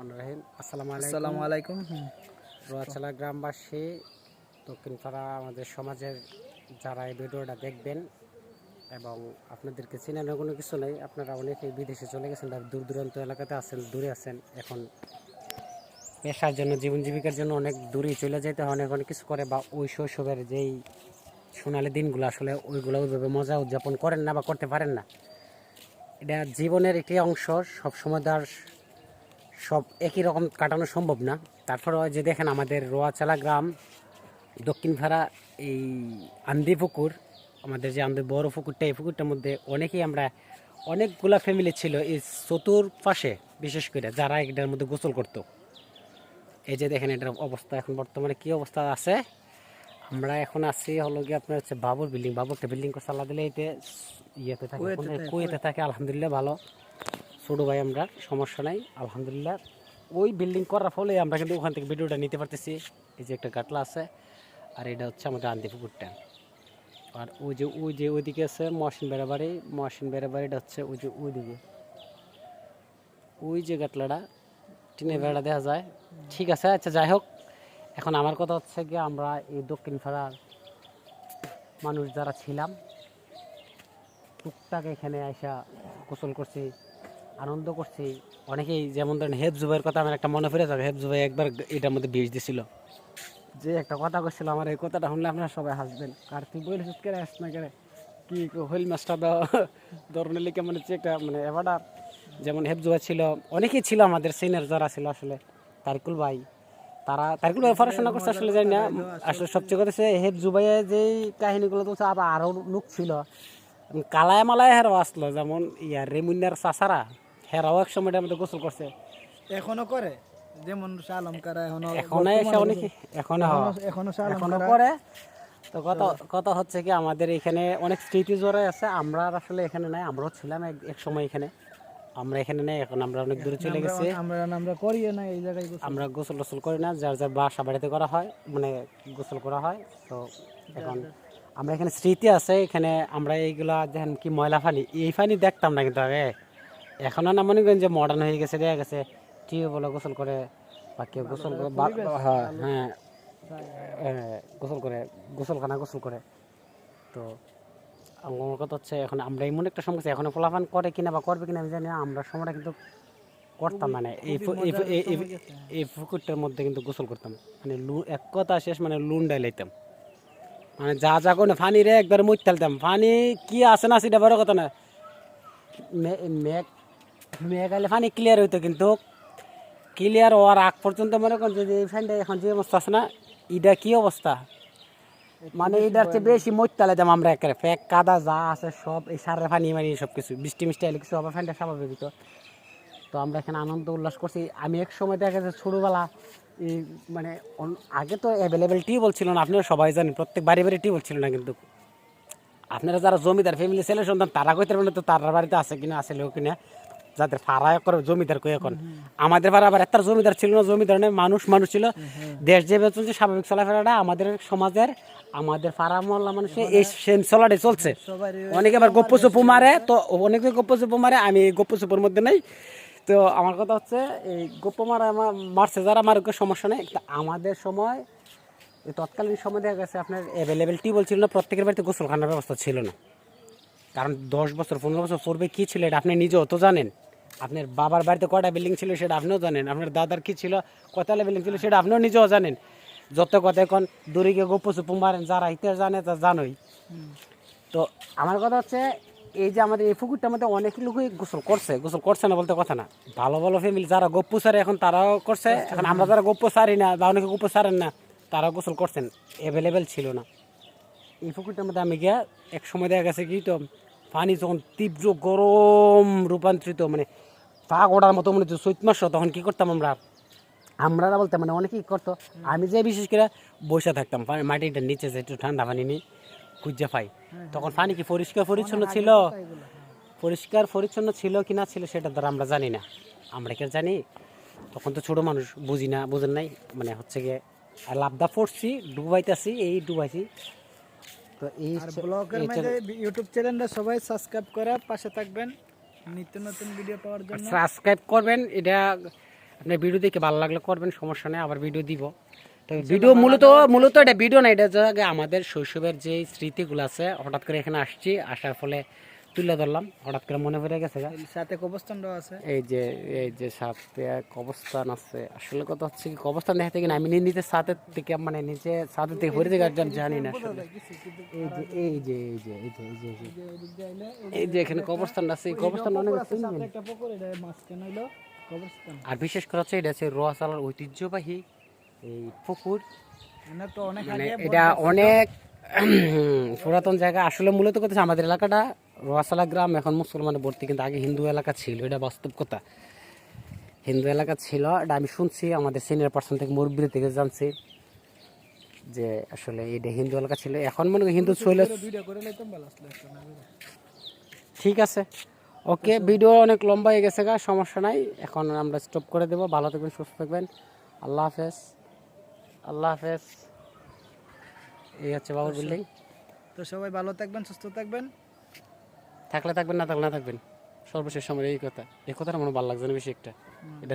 রহমান রহিম। আসসালামু আসসালামু আলাইকুম। আলাইকুম রোয়াচালা গ্রামবাসী দক্ষিণপাড়া আমাদের সমাজের যারা এই ভিডিওটা দেখবেন এবং আপনাদেরকে চেনানোর কোনো কিছু নেই আপনারা অনেকেই বিদেশে চলে গেছেন বা দূর দূরান্ত এলাকাতে আছেন দূরে আছেন এখন পেশার জন্য জীবন জীবিকার জন্য অনেক দূরে চলে যেতে হয় অনেক অনেক কিছু করে বা ওই শৈশবের যেই সোনালি দিনগুলো আসলে ওইগুলো ওইভাবে মজা উদযাপন করেন না বা করতে পারেন না। এটা জীবনের একটি অংশ সবসময় তার সব একই রকম কাটানো সম্ভব না। তারপরে ওই যে দেখেন আমাদের রোয়াচালা গ্রাম দক্ষিণ ভাড়া এই আন্দি পুকুর আমাদের যে আমাদের বড় পুকুরটা এই পুকুরটার মধ্যে অনেকেই আমরা অনেকগুলা ফ্যামিলি ছিল এই চতুর্পাশে বিশেষ করে যারা এটার মধ্যে গোসল করতো। এই যে দেখেন এটার অবস্থা এখন বর্তমানে কি অবস্থা আছে? আমরা এখন আছি হলো গিয়ে আপনার হচ্ছে বাবুর বিল্ডিং বাবুর একটা বিল্ডিং করে চালা দিলে এতে ইয়েতে থাকে, কুয়েতে থাকে আলহামদুলিল্লাহ ভালো। ছোটো ভাই আমরা, সমস্যা নাই, আলহামদুলিল্লাহ। ওই বিল্ডিং করার ফলে আমরা কিন্তু ওখান থেকে ভিডিওটা নিতে পারতেছি। এই যে একটা গাটলা আছে, আর এটা হচ্ছে আমাদের আন্দি আর ওই যে ওই যে ওইদিকে আছে মহসিন বেড়া বাড়ি, মহসিন বেড়া বাড়িটা হচ্ছে ওই যে ওইদিকে। ওই যে গাটলাটা টিনের বেড়া দেখা যায়। ঠিক আছে আচ্ছা যাই হোক। এখন আমার কথা হচ্ছে কি আমরা এই দক্ষিণ পাড়ার মানুষ যারা ছিলাম, টুকটাক এখানে আইসা গোসল করছি। আনন্দ করছি। অনেকেই যেমন ধরেন হেফ জুবাইয়ের কথা আমার একটা মনে পড়ে যাবে, হেফ জুবাই একবার এটার মধ্যে বিষ দিছিল। যে একটা কথা করছিল আমার এই কথাটা শুনলে আপনারা সবাই হাসবেন। আর তুই বলেছিস কেন হাস না কেন কি হইল মাছটা ধরনের লিখে মানে হচ্ছে একটা মানে এবারটা যেমন হেফ জুবাই ছিল, অনেকেই ছিল আমাদের সিনিয়র যারা ছিল আসলে, তারিকুল ভাই। তারা তারিকুল ভাই পড়াশোনা করছে আসলে জানি না। আসলে সবচেয়ে কথা হচ্ছে, হেফ জুবাইয়ে যেই কাহিনীগুলো তো আবার আরও লোক ছিল। কালায় মালায় হেরাও আসলো, যেমন ইয়ার রেমুনিয়ার চাষারা হেরাও এক সময় আমাদের গোসল করছে। এখনও করে? যেমন শালমকারা এখনও এখন এসে অনেকে এখনও এখনও এখনও করে? তো কথা কথা হচ্ছে কি আমাদের এখানে অনেক স্মৃতি জড়াই আছে। আমরা আসলে এখানে নাই আমরাও ছিলাম এক সময় এখানে। আমরা এখানে নেই এখন আমরা অনেক দূরে চলে গেছি। আমরা আমরা করি না এই জায়গায় গোসল। আমরা গোসল টোসল করি না যার যার বাসা বাড়িতে করা হয় মানে গোসল করা হয়। তো এখন আমরা এখানে স্মৃতি আছে এখানে আমরা এইগুলা দেখেন কি ময়লা ফালি এই পানি দেখতাম না কিন্তু আগে। এখনও না মনে করেন যে মডার্ন হয়ে গেছে দেখা গেছে টিউবওয়েলে গোসল করে বা কেউ গোসল করে হ্যাঁ হ্যাঁ গোসল করে গোসলখানা গোসল করে। তো আমার কথা হচ্ছে এখন আমরা এমন একটা সমস্যা এখন ফলাফান করে কিনা বা করবে কিনা আমি জানি না আমরা সময়টা কিন্তু করতাম মানে এই পুকুরটার মধ্যে কিন্তু গোসল করতাম মানে লু এক কথা শেষ মানে লুন ডাইলাইতাম। মানে যা যা করে ফানি রে একবার মুখ তালতাম ফানি কি আছে না সেটা বড় কথা না। মেঘ মেঘ আলে ফানি ক্লিয়ার হইতো কিন্তু ক্লিয়ার হওয়ার আগ পর্যন্ত মনে করেন যে এই ফ্যানটা এখন যে অবস্থা আছে না এটা কি অবস্থা? মানে এটার চেয়ে বেশি মইতালে দাম আমরা একেবারে। ফেক কাদা যা আছে সব, এই সারের পানি মানি সব কিছু বৃষ্টি মিষ্টি এলে কিছু আবার ফ্যানটা স্বাভাবিক তো তো আমরা এখানে আনন্দ উল্লাস করছি। আমি এক সময় দেখা যাচ্ছে ছোটোবেলা, এই মানে আগে তো অ্যাভেলেবেল টিউবওয়েল ছিল না আপনারা সবাই জানেন, প্রত্যেক বাড়ি বাড়ি টিউবওয়েল ছিল না কিন্তু। আপনারা যারা জমিদার ফ্যামিলি ছেলে সন্তান, তারা কইতে পারবেন তো তার বাড়িতে আছে কিনা, আছে লোক কিনা। যাদের ফাড়া করে জমিদার কই এখন? আমাদের পাড়া আবার একটা জমিদার ছিল না জমিদার নেই মানুষ মানুষ ছিল। দেশ যেভাবে চলছে স্বাভাবিক চলাফেরাটা আমাদের সমাজের আমাদের পাড়া মহল্লা মানুষের এই সেম চলাটাই চলছে। অনেকে আবার গপ্প চুপু মারে তো অনেকে গপ্প চুপু মারে আমি এই গপ্প চুপুর মধ্যে নেই। তো আমার কথা হচ্ছে এই গপ্প মারা আমার মারছে যারা মারুক সমস্যা নেই। আমাদের সময় এই তৎকালীন সময় দেখা গেছে আপনার অ্যাভেলেবেল টিউবওয়েল ছিল না প্রত্যেকের বাড়িতে গোসলখানার ব্যবস্থা ছিল না। কারণ দশ বছর পনেরো বছর পূর্বে কী ছিল এটা আপনি নিজেও তো জানেন। আপনার বাবার বাড়িতে কটা বিল্ডিং ছিল সেটা আপনিও জানেন, আপনার দাদার কি ছিল, কয়তলা বিল্ডিং ছিল সেটা আপনিও নিজেও জানেন। যত কথা এখন, দূরে গিয়ে গোপ্প চুপু মারেন, যারা ইতিহাস জানে তা জানোই। তো আমার কথা হচ্ছে, এই যে আমাদের এই পুকুরটার মধ্যে অনেক লোকই গোসল করছে গোসল করছে না বলতে কথা না। ভালো ভালো ফ্যামিলি যারা গপ্পু সারে এখন তারাও করছে, এখন আমরা যারা গপ্পু সারি না বা অনেকে গপ্পু সারেন না, তারাও গোসল করছেন অ্যাভেলেবেল ছিল না। এই পুকুরটার মধ্যে আমি গিয়া, এক সময় দেখা গেছে কি তো, পানি যখন তীব্র গরম রূপান্তরিত মানে পা গোড়ার মতো মনে হচ্ছে চৈত মাস তখন কী করতাম আমরা? আমরা বলতে মানে অনেকেই করতো। আমি যে বিশেষ করে বসে থাকতাম মাটিটার নিচে যে একটু ঠান্ডা পানি নিই খুঁজে পাই তখন পানি কি পরিষ্কার পরিচ্ছন্ন ছিল? পরিষ্কার পরিচ্ছন্ন ছিল কি না ছিল সেটা দ্বারা আমরা জানি না। আমরা কি জানি? তখন তো ছোটো মানুষ বুঝি না বুঝেন নাই। মানে হচ্ছে গিয়ে আর লাভদা পড়ছি ডুবাইতেছি এই ডুবাইছি। তো এই ব্লগের ইউটিউব চ্যানেলটা সবাই সাবস্ক্রাইব করে পাশে থাকবেন। নিত্য নতুন ভিডিও পাওয়ার জন্য। সাবস্ক্রাইব করবেন এটা আপনার ভিডিও দেখে ভালো লাগলে করবেন সমস্যা নেই আবার ভিডিও দিব। তো ভিডিও মূলত মূলত এটা ভিডিও না এটা যে আমাদের শৈশবের যে স্মৃতিগুলো আছে হঠাৎ করে এখানে আসছি আসার ফলে তুলে ধরলাম হঠাৎ করে মনে পড়ে গেছে। সাথে কবরস্থানটাও আছে। এই যে এই যে সাথে এক অবস্থান আছে আসলে কথা হচ্ছে কি কবস্থান দেখা থেকে আমি নি- নিজে সাথের থেকে মানে নিচে সাথের থেকে হরে থেকে একদম জানি না আসলে। এই যে এই যে এই যে এই যে এই যে এই যে। এখানে কবরস্থান আছে এই কবরস্থান অনেক আছে, একটা পুকুর এটা মাঝখানে হইল আর বিশেষ করে হচ্ছে এটা হচ্ছে রোয়াশালার ঐতিহ্যবাহী এই পুকুর। মানে এটা অনেক পুরাতন জায়গা। আসলে মূলত কথা আমাদের এলাকাটা রোয়াশালা গ্রাম এখন মুসলমানে ভর্তি কিন্তু আগে হিন্দু এলাকা ছিল এটা বাস্তব কথা। হিন্দু এলাকা ছিল এটা আমি শুনছি আমাদের সিনিয়র পার্সন থেকে মুরব্বী থেকে জানছি যে আসলে এটা হিন্দু এলাকা ছিল। এখন মনে করি হিন্দু করে। ঠিক আছে। ওকে ভিডিও অনেক লম্বা হয়ে গেছে গা সমস্যা নাই। এখন আমরা স্টপ করে দেবো। ভালো থাকবেন সুস্থ থাকবেন। আল্লাহ হাফেজ। আল্লাহ হাফেজ। এই হচ্ছে বাবুর বিল্ডিং তো সবাই ভালো থাকবেন সুস্থ থাকবেন। থাকলে থাকবেন না থাকলে না থাকবেন। সর্বশেষ সময় এই কথা। এই কথাটা মনে ভালো লাগছে না বেশি একটা। এটা